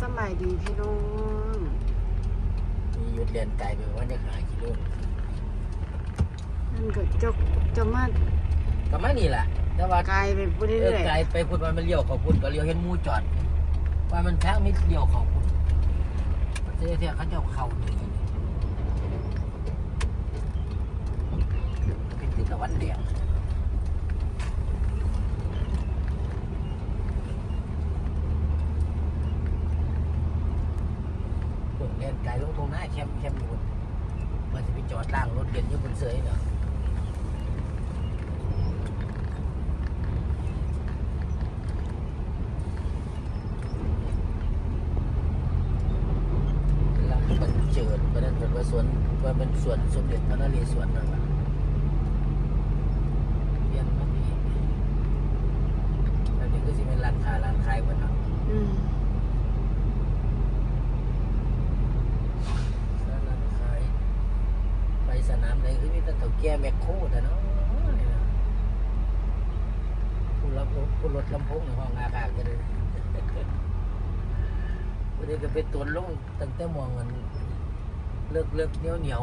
สมัยดีพี่น้องมีหยุดเรียนไกลไปว่าจะหากิโลนั่นก็จกจะมาก็มานี่แหละแต่ว่าไกลไปพูดเออเรื่อยไกลไปพุ่นว่ามันเลี้ยวเขาพุ่นก็เลี้ยวเห็นหมูจอด ว่ามันทางไม่เลี้ยวเขาพุ่นเจ๊เที่ยเขาเจ้าเข้านี่เป็นติดตะวันแดงพวกเล่นไกลลงตรงหน้าแคมป์แคมป์อยู่มัน จอดล่างรถเด่นอยู่บนเสยเนาะหลังบันเจิดเพราะนั้นเป็นว่าสวนว่าเป็นสวนสมเด็จพระนเรศวรนั่นแหละเรียนมาดีอันนี้ก็สิเป็นร้านค้าร้านขายมันเนาะ ๆอืม ร้านขายไปสนามไหนคือมีแต่เถ่าแก่แมคโครแต่เนาะนี่นะ ผู้รับผู้รถลำโพงในห้องอาบากันเลยวันนี้ก็เป็นตัวลงตั้งแต่มองเงินเลิกเลิกเหนียวเหนียว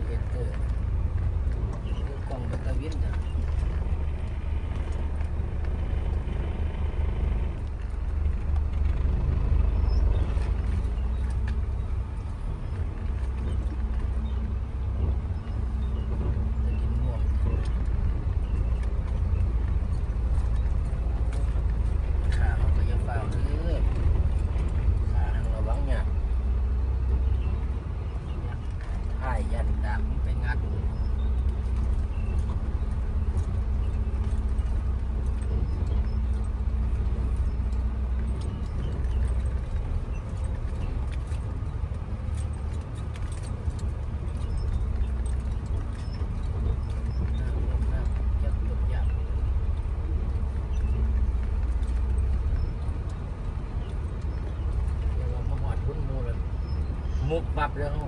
มุกปับเลยเฮา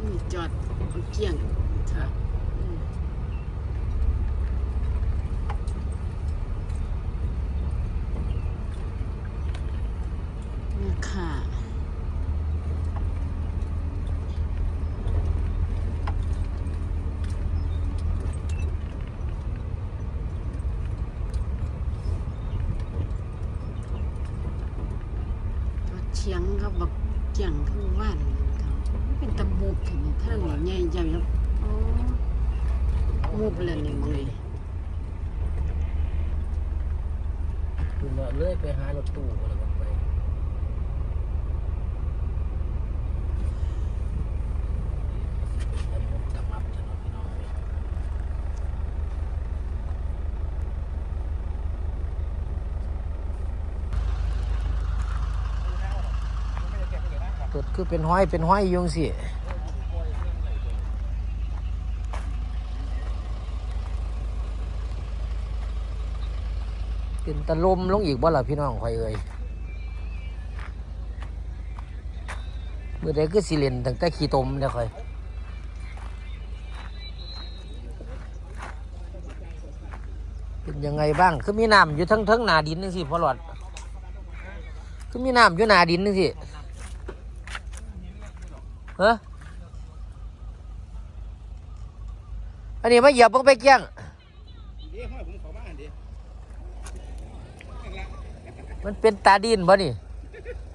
นี่จอดเอาเกี่ยงครับอืมแม่ค่ะ สียงเขาบักเกียงทั้งวันเขาเป็นตะมูกถึงเท่างนี้ใหญ่ใหญ่แล้วมูบเลยนี่มึงเลยคือเราเลื่อยไปหารถตู้อะไรบ้างะมุกตะมับจะเนาะพี่น้องเอ้ย ตัวคือเป็นห้อยเป็นห้อยยุงสิเป็นตะลมลงอีกบ่ล่ะพี่น้องคอยเอ่ยเมื่อใดก็สิเลนตั้งแต่ขี้ตมเด้อคอยเป็นยังไงบ้าง คือมีน้ำอยู่ทั้งทั้งหนาดินนึงสิพอหลอดคือมีน้ำอยู่หนาดินนึงสิ ฮะอันนี้มาเหยียบเพิ่งไปเกี้ยงเดี๋ยวห้อยผมขอบ้านดิมันเป็นตาดินบ่นี่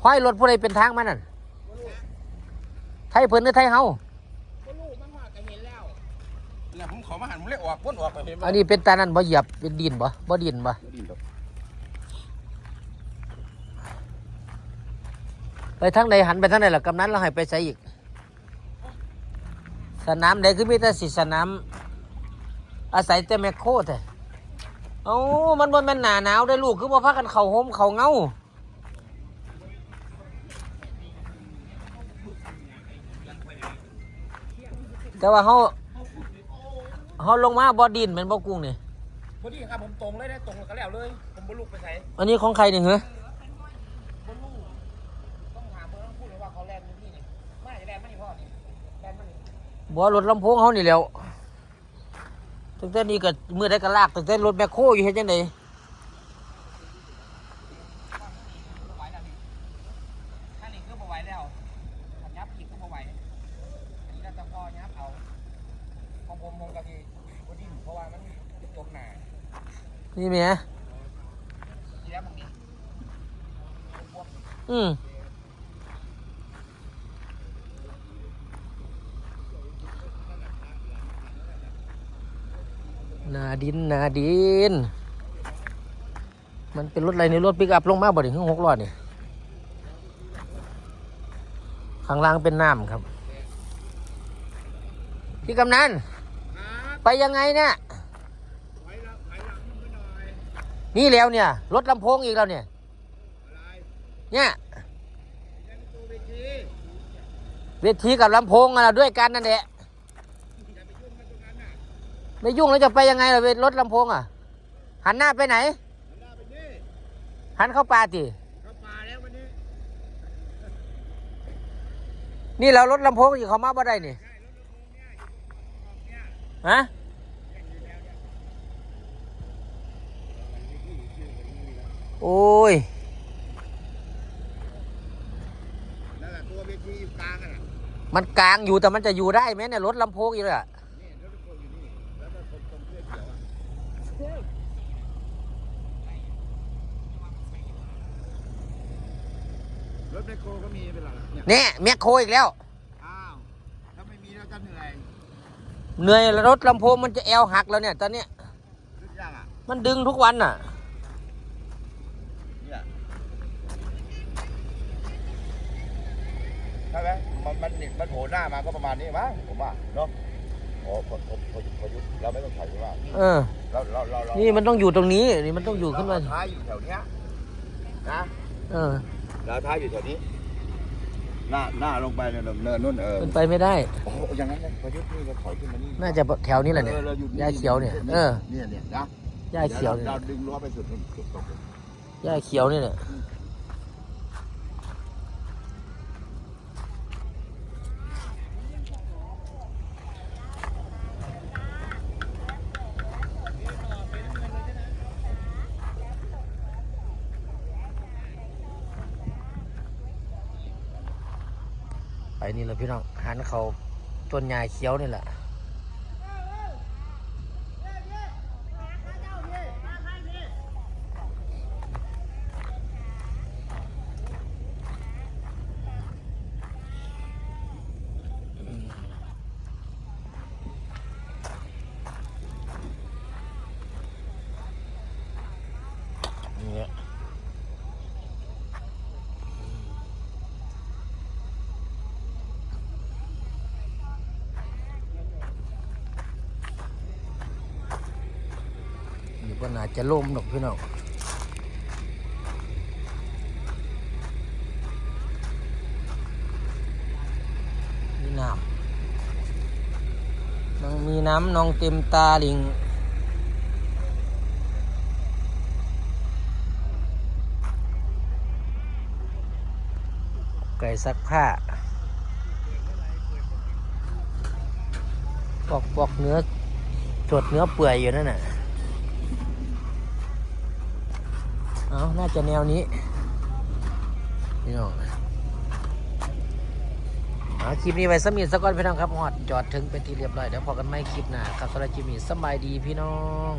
ห้อยรถผู้ใดเป็นทางมันนั่นไทยเพิ่นหรือไทยเฮาก็ลูกมันว่าก็เห็นแล้วแล้วผมขอมาหันผมเลยออกพ้นออกไปเห็นบ่อันนี้เป็นตานั่นบ่เหยียบเป็นดินบ่บ่ดินบ่ดินดอกไปทางใดหันไปทางใดล่ะกำนั้นเราให้ไปใส่อีก สนามใดคือมีแต่สิสนามอาศัยแต่แมคโครแต่เอ้ามันบ่แม่นหนาหนาวได้อลูกคือบ่พากันเข้าห่มเข้าเงาแต่ว่าเขาเขาลงมาบ่ดินแมันบ่กุ้งนี่พอดีครับผมตรงเลยได้ตรงแล้วก็แล้วเลย ผมบรรลุไปใส่อันนี้ของใครนี่เหรอบ รรลุต้องถามเพื่อนต้องพูดเลยว่าเขาแลนด์นี่นี่ไม่แลนด์ไม่พ่อนี่แลนด์มัน นี่บ่รถลำโพงเขานี่แหล้วตั้งแต่นี้ก็มือได้ก็ลากตั้งแต่รถแมคโครอยู่เฮ็ดจังไดไหวแล้วนี่ถ้านี่คือบ่ไหวแล้ ดินนาดิน มันเป็นรถอะไรในรถปิกอัพลงมาบ่ดิถึงหกล้อนี่ข้างล่างเป็นน้ำครับ พี่กำนันไปยังไงเนี่ยนี่แล้วเนี่ยรถลำโพงอีกแล้วเนี่ยเนี่ยเวทีกับลำโพงอะด้วยกันนั่นแหละ ไม่ยุ่งแล้วจะไปยังไงล่ะเวรถลำโพงอะ หันหน้าไปไหนหันเข้าป่าตินี่เรารถลำโพงอยู่เขามาบ่ได้นี่ฮะโอ้ยนั่นแหละตัวเวทีอยู่กลางอะมันกลางอยู่แต่มันจะอยู่ได้ไหมเนี่ยรถลำโพงอีกเลยอะ นี่รถโคอยู่นี่ แล้วก็คนตรงเพื่อเขียวอะ รถไมโครก็มีเป็นหลักเนี่ยเนี่ยแมคโครอีกแล้ว อ้าวถ้าไม่มีแล้วก็เหนื่อยเหนื่อยรถลำโพงมันจะแอวหักแล้วเนี่ย ตอนเนี้ยรู้ยังอะมันดึงทุกวันน่ะ เนี่ยใช่ไหมมันมันมันโผล่หน้ามาก็ประมาณนี้มั้งผมว่าเนาะโอ้พอพอพอพอยุทธเราไม่ต้องถอยใช่ป่ะเออ เราเราเราเรานี่มันต้องอยู่ตรงนี้ นี่มันต้องอยู่ขึ้นมาเรท้ายอยู่แถวเนี้ยนะ เออ เราท้ายอยู่แถวนี้ หน้าหน้าลงไปเนี่ยเนินนู่นเออเป็นไปไม่ได้ โอ้โหอย่างนั้นเลยพอยุทธนี่เราถอยขึ้นมานี่น่าจะแถวนี้แหละเนี่ยออราอหญ้าเขียวเนี่ย เออเนี่ยเนี่ยนะหญ้าเขียวเนี่ยเราดึงรั้วไปสุดนี่สุดตรงเลยหญ้าเขียวนี่แหละ ไปนี่แหละพี่น้องหันเขาต้นหญ้าเขียวนี่แหละ ก็น่าจะล่มดอกพี่น้องมีน้ำน้องมีน้ำน้องเต็มตาลิงไก่ซักผ้าปอกปอกเนื้อสดเนื้อเปื่อยอยู่นั่นน่ะ เอาน่าจะแนวนี้พี่น้องเอาคลิปนี้ไว้สมีสักก่อนพี่น้องครับหอดจอดถึงเป็นที่เรียบร้อยเดี๋ยวพอกันไม่คลิปหน้าครับสำหรับคลิปนี้สบายดีพี่น้อง